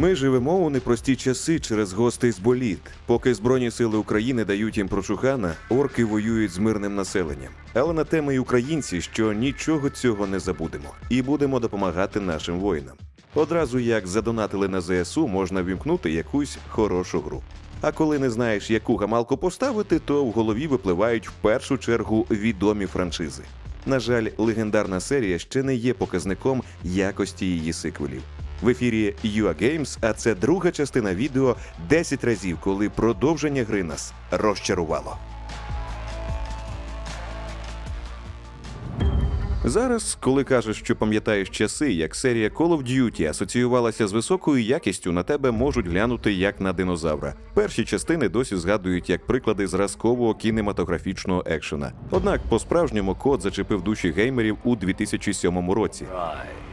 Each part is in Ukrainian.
Ми живемо у непрості часи через гостей з боліт. Поки Збройні сили України дають їм прочухана, орки воюють з мирним населенням. Але на теми й українці, що нічого цього не забудемо, і будемо допомагати нашим воїнам. Одразу як задонатили на ЗСУ, можна вімкнути якусь хорошу гру. А коли не знаєш, яку гамалку поставити, то в голові випливають в першу чергу відомі франшизи. На жаль, легендарна серія ще не є показником якості її сиквелів. В ефірі UA Games, а це друга частина відео 10 разів, коли продовження гри нас розчарувало. Зараз, коли кажеш, що пам'ятаєш часи, як серія Call of Duty асоціювалася з високою якістю, на тебе можуть глянути як на динозавра. Перші частини досі згадують як приклади зразкового кінематографічного екшена. Однак по-справжньому код зачепив душі геймерів у 2007 році.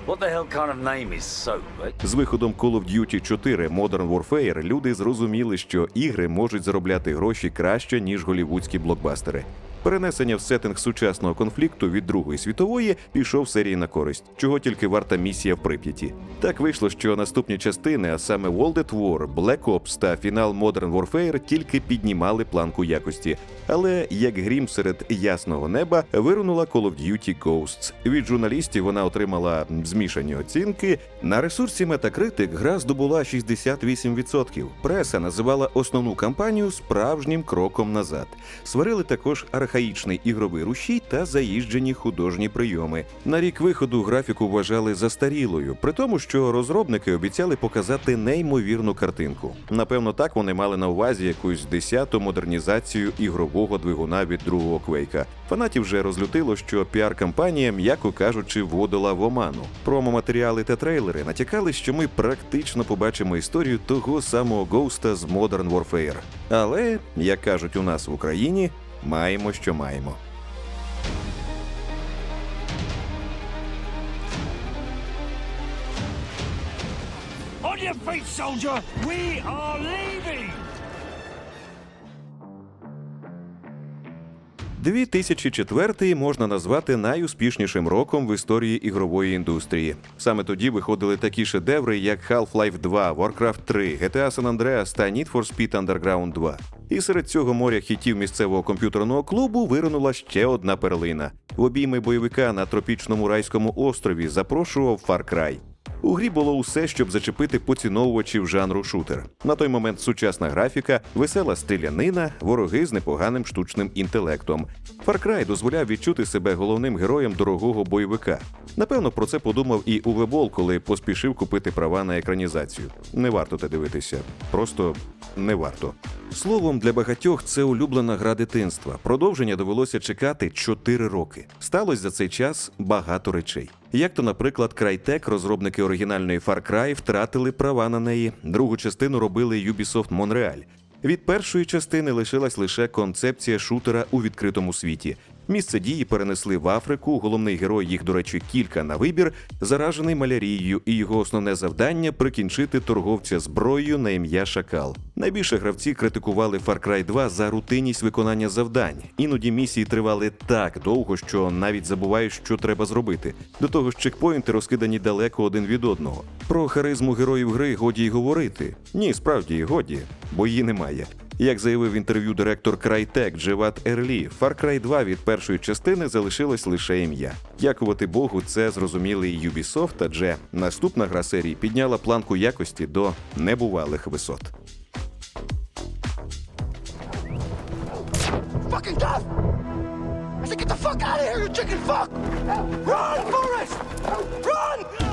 What the hell kind of name is soap, eh? З виходом Call of Duty 4 Modern Warfare люди зрозуміли, що ігри можуть заробляти гроші краще, ніж голівудські блокбастери. Перенесення в сеттинг сучасного конфлікту від Другої світової пішов серії на користь, чого тільки варта місія в Прип'яті. Так вийшло, що наступні частини, а саме World at War, Black Ops та фінал Modern Warfare тільки піднімали планку якості. Але як грім серед ясного неба вирунула Call of Duty Ghosts. Від журналістів вона отримала змішані оцінки. На ресурсі Metacritic гра здобула 68%. Преса називала основну кампанію справжнім кроком назад. Сварили також архаїчний ігровий рушій та заїжджені художні прийоми. На рік виходу графіку вважали застарілою, при тому, що розробники обіцяли показати неймовірну картинку. Напевно, так вони мали на увазі якусь десяту модернізацію ігрового двигуна від другого квейка. Фанатів вже розлютило, що піар-кампанія, м'яко кажучи, вводила в оману. Промо-матеріали та трейлери натякали, що ми практично побачимо історію того самого Гоуста з Modern Warfare. Але, як кажуть у нас в Україні, маємо, що маємо. On your feet, soldier! We are leaving! 2004 можна назвати найуспішнішим роком в історії ігрової індустрії. Саме тоді виходили такі шедеври, як Half-Life 2, Warcraft 3, GTA San Andreas та Need for Speed Underground 2. І серед цього моря хітів місцевого комп'ютерного клубу виринула ще одна перлина. В обійми бойовика на тропічному райському острові запрошував Far Cry. У грі було усе, щоб зачепити поціновувачів жанру шутер. На той момент сучасна графіка, весела стрілянина, вороги з непоганим штучним інтелектом. Far Cry дозволяв відчути себе головним героєм дорогого бойовика. Напевно, про це подумав і Уве Болл, коли поспішив купити права на екранізацію. Не варто те дивитися, просто не варто. Словом, для багатьох це улюблена гра дитинства. Продовження довелося чекати 4 роки. Сталося за цей час багато речей. Як то, наприклад, Crytek, розробники оригінальної Far Cry, втратили права на неї. Другу частину робили Ubisoft Montreal. Від першої частини лишилась лише концепція шутера у відкритому світі. Місце дії перенесли в Африку. Головний герой їх, до речі, кілька на вибір, заражений малярією, і його основне завдання прикінчити торговця зброєю на ім'я Шакал. Найбільше гравці критикували Far Cry 2 за рутинність виконання завдань. Іноді місії тривали так довго, що навіть забуваєш, що треба зробити. До того ж, чекпоінти розкидані далеко один від одного. Про харизму героїв гри годі й говорити. Ні, справді годі, бо її немає. Як заявив в інтерв'ю директор Crytek Джеват Ерлі, Far Cry 2 від першої частини залишилось лише ім'я. Дякувати Богу, це зрозуміли і Ubisoft, адже наступна гра серії підняла планку якості до небувалих висот. Fucking get the fuck out of here, you chicken fuck! Run, Forrest! Run!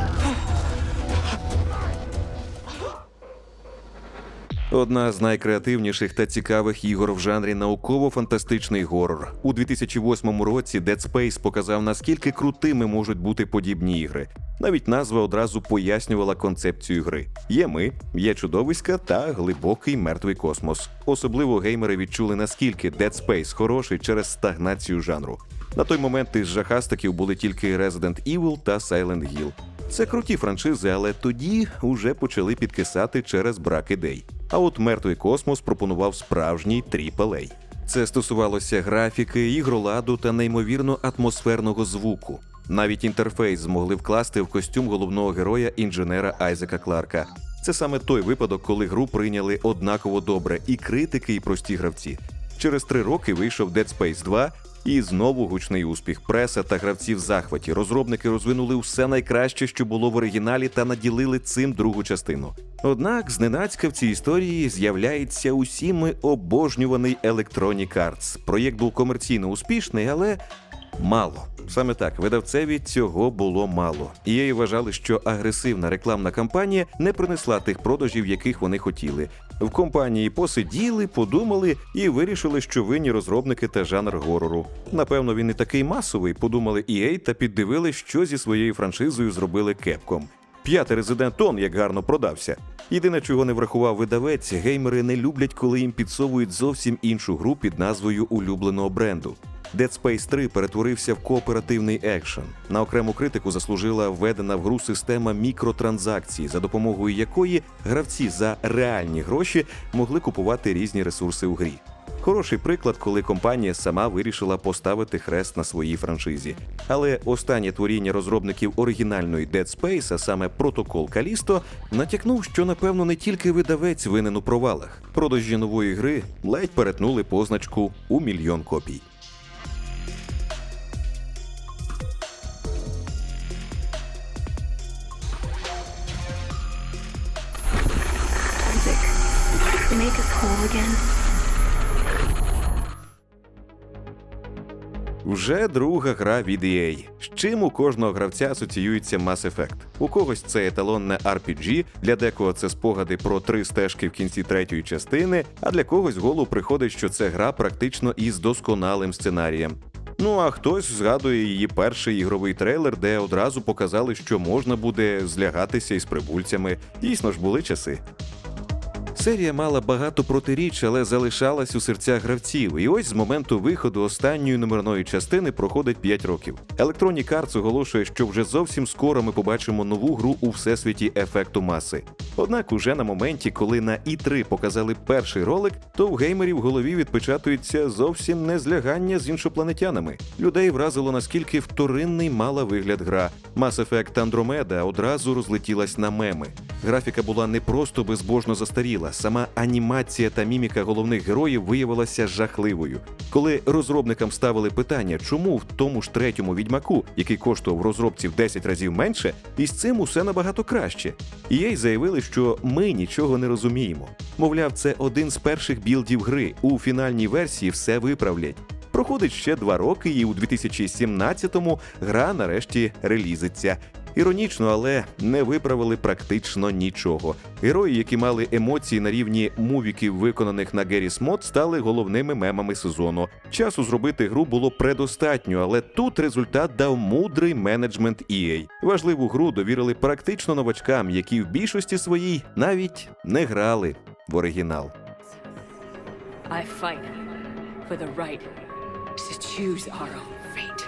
Одна з найкреативніших та цікавих ігор в жанрі науково-фантастичний горор. У 2008 році Dead Space показав, наскільки крутими можуть бути подібні ігри. Навіть назва одразу пояснювала концепцію гри. Є ми, є чудовиська та глибокий мертвий космос. Особливо геймери відчули, наскільки Dead Space хороший через стагнацію жанру. На той момент із жахастиків були тільки Resident Evil та Silent Hill. Це круті франшизи, але тоді уже почали підкисати через брак ідей. А от мертвий космос пропонував справжній AAA. Це стосувалося графіки, ігроладу та неймовірно атмосферного звуку. Навіть інтерфейс змогли вкласти в костюм головного героя інженера Айзека Кларка. Це саме той випадок, коли гру прийняли однаково добре і критики, і прості гравці. Через три роки вийшов Dead Space 2, і знову гучний успіх. преси та гравці в захваті. Розробники розвинули все найкраще, що було в оригіналі, та наділили цим другу частину. Однак, зненацька в цій історії з'являється усіми обожнюваний Electronic Arts. Проєкт був комерційно успішний, але мало. Саме так, видавцеві цього було мало. EA вважали, що агресивна рекламна кампанія не принесла тих продажів, яких вони хотіли. В компанії посиділи, подумали і вирішили, що винні розробники та жанр горору. Напевно, він не такий масовий, подумали EA та піддивили, що зі своєю франшизою зробили Capcom. П'ятий резидент он як гарно продався. Єдине, чого не врахував видавець, геймери не люблять, коли їм підсовують зовсім іншу гру під назвою улюбленого бренду. Dead Space 3 перетворився в кооперативний екшен. На окрему критику заслужила введена в гру система мікротранзакцій, за допомогою якої гравці за реальні гроші могли купувати різні ресурси у грі. Хороший приклад, коли компанія сама вирішила поставити хрест на своїй франшизі. Але останнє творіння розробників оригінальної Dead Space, а саме протокол Калісто, натякнув, що напевно не тільки видавець винен у провалах. Продажі нової гри ледь перетнули позначку у мільйон копій. Isaac, make us whole again. Вже друга гра від EA. З чим у кожного гравця асоціюється Mass Effect. У когось це еталонне RPG, для декого це спогади про три стежки в кінці третьої частини, а для когось в голову приходить, що це гра практично із досконалим сценарієм. Ну а хтось згадує її перший ігровий трейлер, де одразу показали, що можна буде злягатися із прибульцями. Дійсно ж були часи. Серія мала багато протиріч, але залишалась у серцях гравців. І ось з моменту виходу останньої номерної частини проходить 5 років. Electronic Arts оголошує, що вже зовсім скоро ми побачимо нову гру у всесвіті ефекту маси. Однак, уже на моменті, коли на І3 показали перший ролик, то в геймерів в голові відпечатується зовсім не злягання з іншопланетянами. Людей вразило наскільки вторинний мала вигляд гра. Mass Effect Andromeda одразу розлетілась на меми. Графіка була не просто безбожно застаріла, сама анімація та міміка головних героїв виявилася жахливою. Коли розробникам ставили питання, чому в тому ж третьому відьмаку, який коштував в розробці 10 разів менше, із цим усе набагато краще. EA заявили, що ми нічого не розуміємо. Мовляв, це один з перших білдів гри. У фінальній версії все виправлять. Проходить ще два роки, і у 2017-му гра нарешті релізиться. Іронічно, але не виправили практично нічого. Герої, які мали емоції на рівні мувіків, виконаних на Геріс Мод, стали головними мемами сезону. Часу зробити гру було предостатньо, але тут результат дав мудрий менеджмент EA. Важливу гру довірили практично новачкам, які в більшості своїй навіть не грали в оригінал. I fight for the right to choose our own fate.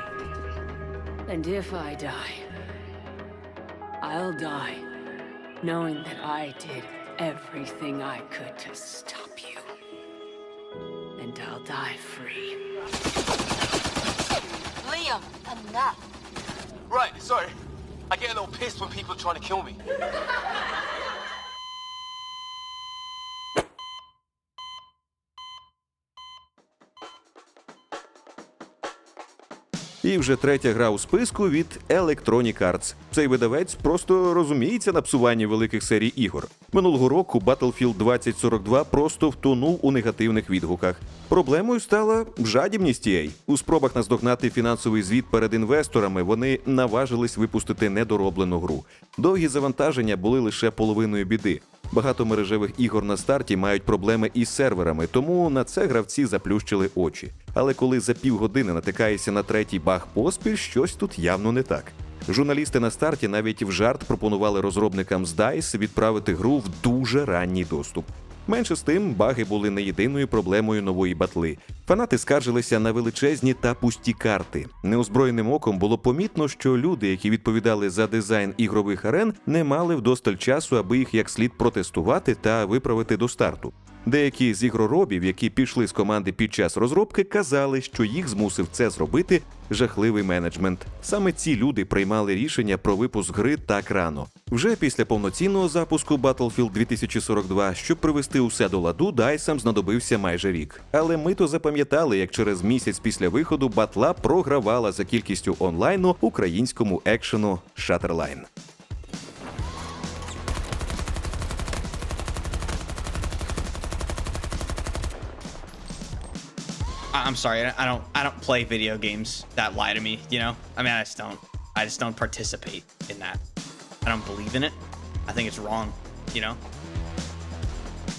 And if I die, I'll die knowing that I did everything I could to stop you. And I'll die free. Liam, enough. Right, sorry. I get a little pissed when people are trying to kill me. І вже третя гра у списку від Electronic Arts. Цей видавець просто розуміється на псуванні великих серій ігор. Минулого року Battlefield 2042 просто втонув у негативних відгуках. Проблемою стала жадібність EA. У спробах наздогнати фінансовий звіт перед інвесторами вони наважились випустити недороблену гру. Довгі завантаження були лише половиною біди. Багато мережевих ігор на старті мають проблеми із серверами, тому на це гравці заплющили очі. Але коли за півгодини натикаєшся на третій баг поспіль, щось тут явно не так. Журналісти на старті навіть в жарт пропонували розробникам з DICE відправити гру в дуже ранній доступ. Менше з тим, баги були не єдиною проблемою нової батли. Фанати скаржилися на величезні та пусті карти. Неозброєним оком було помітно, що люди, які відповідали за дизайн ігрових арен, не мали вдосталь часу, аби їх як слід протестувати та виправити до старту. Деякі з ігроробів, які пішли з команди під час розробки, казали, що їх змусив це зробити жахливий менеджмент. Саме ці люди приймали рішення про випуск гри так рано. Вже після повноцінного запуску Battlefield 2042, щоб привести усе до ладу, Дайсам знадобився майже рік. Але ми то запам'ятали, як через місяць після виходу батла програвала за кількістю онлайну українському екшену Shutterline. I- I'm sorry. I don't. I don't play video games that lie to me. You know. I mean, I just don't. I just don't participate in that. I don't believe in it. I think it's wrong. You know.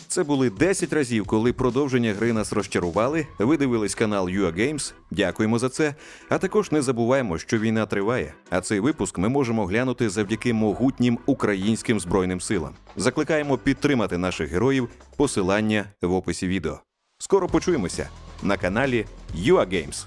Це були 10 разів, коли продовження гри нас розчарували. Ви дивились канал UA Games. Дякуємо за це. А також не забуваємо, що війна триває. А цей випуск ми можемо глянути завдяки могутнім українським збройним силам. Закликаємо підтримати наших героїв. Посилання в описі відео. Скоро почуємося на каналі UA Games.